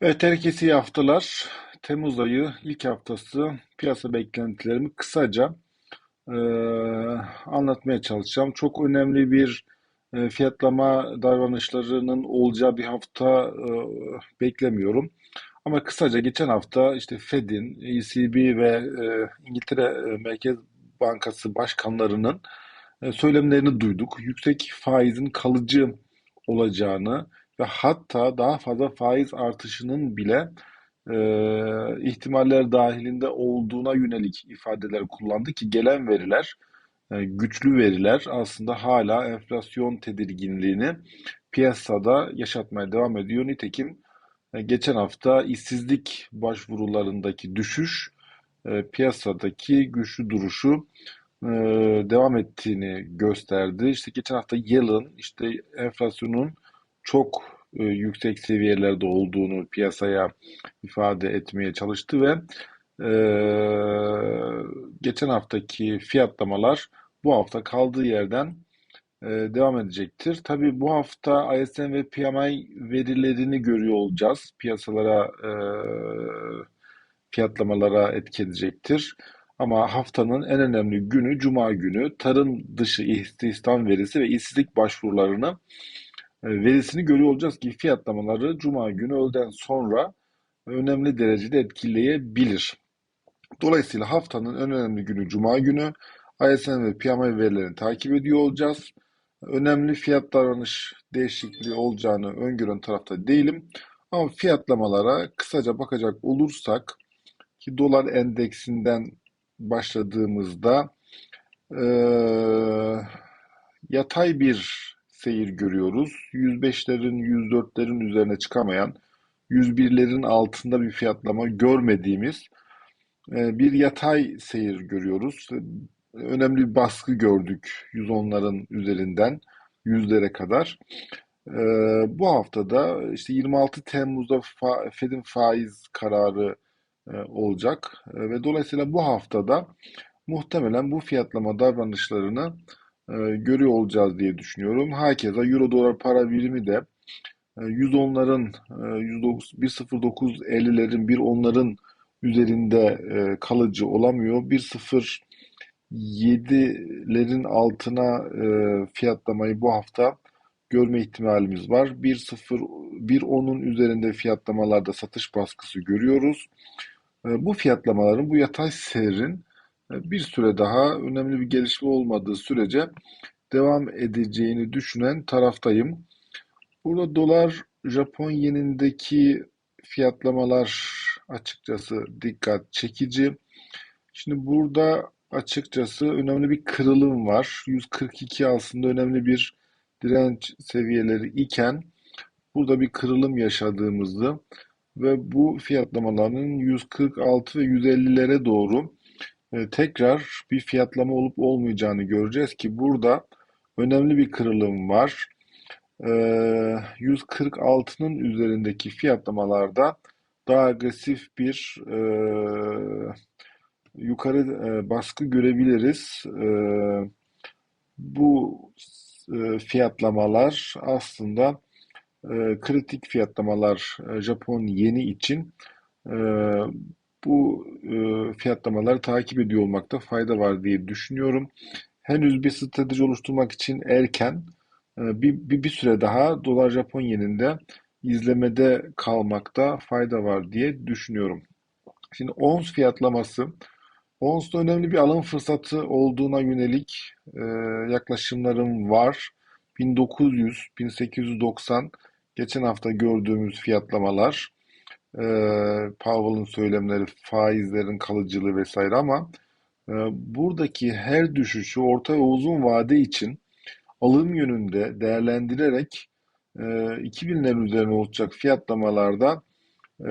Evet, herkese iyi haftalar. Temmuz ayı ilk haftası piyasa beklentilerimi kısaca eee, anlatmaya çalışacağım. Çok önemli bir e, fiyatlama davranışlarının olacağı bir hafta e, beklemiyorum. Ama kısaca geçen hafta işte Fed'in, ECB ve e, İngiltere e, Merkez Bankası başkanlarının e, söylemlerini duyduk. Yüksek faizin kalıcı olacağını ve hatta daha fazla faiz artışının bile e, ihtimaller dahilinde olduğuna yönelik ifadeler kullandı ki gelen veriler, e, güçlü veriler aslında hala enflasyon tedirginliğini piyasada yaşatmaya devam ediyor. Nitekim e, geçen hafta işsizlik başvurularındaki düşüş e, piyasadaki güçlü duruşu e, devam ettiğini gösterdi. İşte geçen hafta Yellen işte enflasyonun çok e, yüksek seviyelerde olduğunu piyasaya ifade etmeye çalıştı ve e, geçen haftaki fiyatlamalar bu hafta kaldığı yerden e, devam edecektir. Tabii bu hafta ISM ve PMI verilerini görüyor olacağız. Piyasalara e, fiyatlamalara etki edecektir. Ama haftanın en önemli günü Cuma günü tarım dışı istihdam verisi ve işsizlik başvurularını verisini görüyor olacağız ki fiyatlamaları Cuma günü öğleden sonra önemli derecede etkileyebilir. Dolayısıyla haftanın en önemli günü Cuma günü. ISM ve PMI verilerini takip ediyor olacağız. Önemli fiyat davranış değişikliği olacağını öngören tarafta değilim. Ama fiyatlamalara kısaca bakacak olursak ki dolar endeksinden başladığımızda e, yatay bir seyir görüyoruz. 105'lerin, 104'lerin üzerine çıkamayan, 101'lerin altında bir fiyatlama görmediğimiz e, bir yatay seyir görüyoruz. Önemli bir baskı gördük 110'ların üzerinden yüzlere kadar. E, bu haftada işte 26 Temmuz'da Fed'in faiz kararı e, olacak ve dolayısıyla bu haftada muhtemelen bu fiyatlama davranışlarını görüyor olacağız diye düşünüyorum. Hakeza Euro dolar para birimi de 110'ların 1.0950'lerin 1.10'ların üzerinde kalıcı olamıyor. 1.07'lerin altına fiyatlamayı bu hafta görme ihtimalimiz var. 1.0 1.10'un üzerinde fiyatlamalarda satış baskısı görüyoruz. Bu fiyatlamaların, bu yatay seyrin bir süre daha önemli bir gelişme olmadığı sürece devam edeceğini düşünen taraftayım. Burada dolar Japon yenindeki fiyatlamalar açıkçası dikkat çekici. Şimdi burada açıkçası önemli bir kırılım var. 142 aslında önemli bir direnç seviyeleri iken burada bir kırılım yaşadığımızı ve bu fiyatlamaların 146 ve 150'lere doğru tekrar bir fiyatlama olup olmayacağını göreceğiz ki burada önemli bir kırılım var. 146'nın e, üzerindeki fiyatlamalarda daha agresif bir e, yukarı baskı görebiliriz. Bu fiyatlamalar aslında kritik fiyatlamalar Japon yeni için bu e, fiyatlamaları takip ediyor olmakta fayda var diye düşünüyorum. Henüz bir strateji oluşturmak için erken e, bir, bir, bir süre daha dolar Japon yeninde izlemede kalmakta fayda var diye düşünüyorum. Şimdi ons fiyatlaması Ons'ta önemli bir alım fırsatı olduğuna yönelik e, yaklaşımlarım var. 1900, 1890 geçen hafta gördüğümüz fiyatlamalar e, Powell'ın söylemleri, faizlerin kalıcılığı vesaire ama e, buradaki her düşüşü orta ve uzun vade için alım yönünde değerlendirerek e, 2000'lerin üzerine olacak fiyatlamalarda e,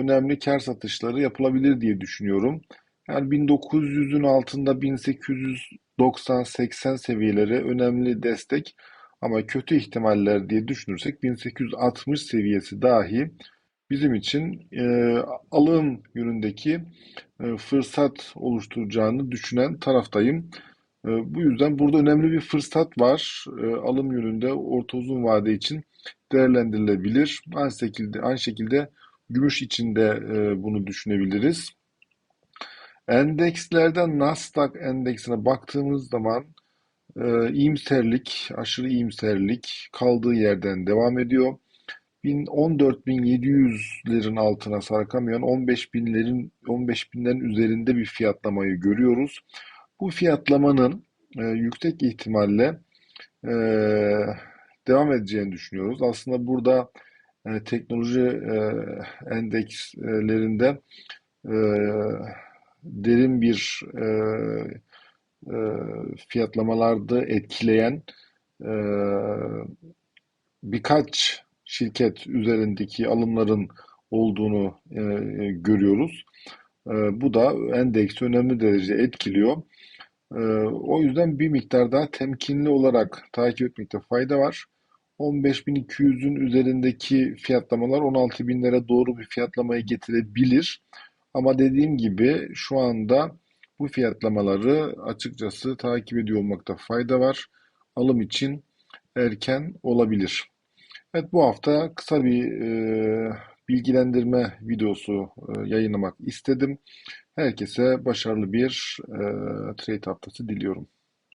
önemli kar satışları yapılabilir diye düşünüyorum. Yani 1900'ün altında 1890-80 seviyeleri önemli destek ama kötü ihtimaller diye düşünürsek 1860 seviyesi dahi bizim için e, alım yönündeki e, fırsat oluşturacağını düşünen taraftayım. E, bu yüzden burada önemli bir fırsat var. E, alım yönünde orta uzun vade için değerlendirilebilir. Aynı şekilde, aynı şekilde gümüş için de e, bunu düşünebiliriz. Endekslerden Nasdaq endeksine baktığımız zaman e, iyimserlik, aşırı iyimserlik kaldığı yerden devam ediyor. 14.700'lerin altına sarkamayan 15.000'lerin 15.000'lerin üzerinde bir fiyatlamayı görüyoruz. Bu fiyatlamanın e, yüksek ihtimalle e, devam edeceğini düşünüyoruz. Aslında burada e, teknoloji e, endekslerinde e, derin bir e, e, fiyatlamalarda etkileyen e, birkaç şirket üzerindeki alımların olduğunu e, görüyoruz. E, bu da endeksi önemli derecede etkiliyor. E, o yüzden bir miktar daha temkinli olarak takip etmekte fayda var. 15.200'ün üzerindeki fiyatlamalar 16.000'lere doğru bir fiyatlamaya getirebilir. Ama dediğim gibi şu anda bu fiyatlamaları açıkçası takip ediyor olmakta fayda var. Alım için erken olabilir. Evet bu hafta kısa bir e, bilgilendirme videosu e, yayınlamak istedim. Herkese başarılı bir e, trade haftası diliyorum.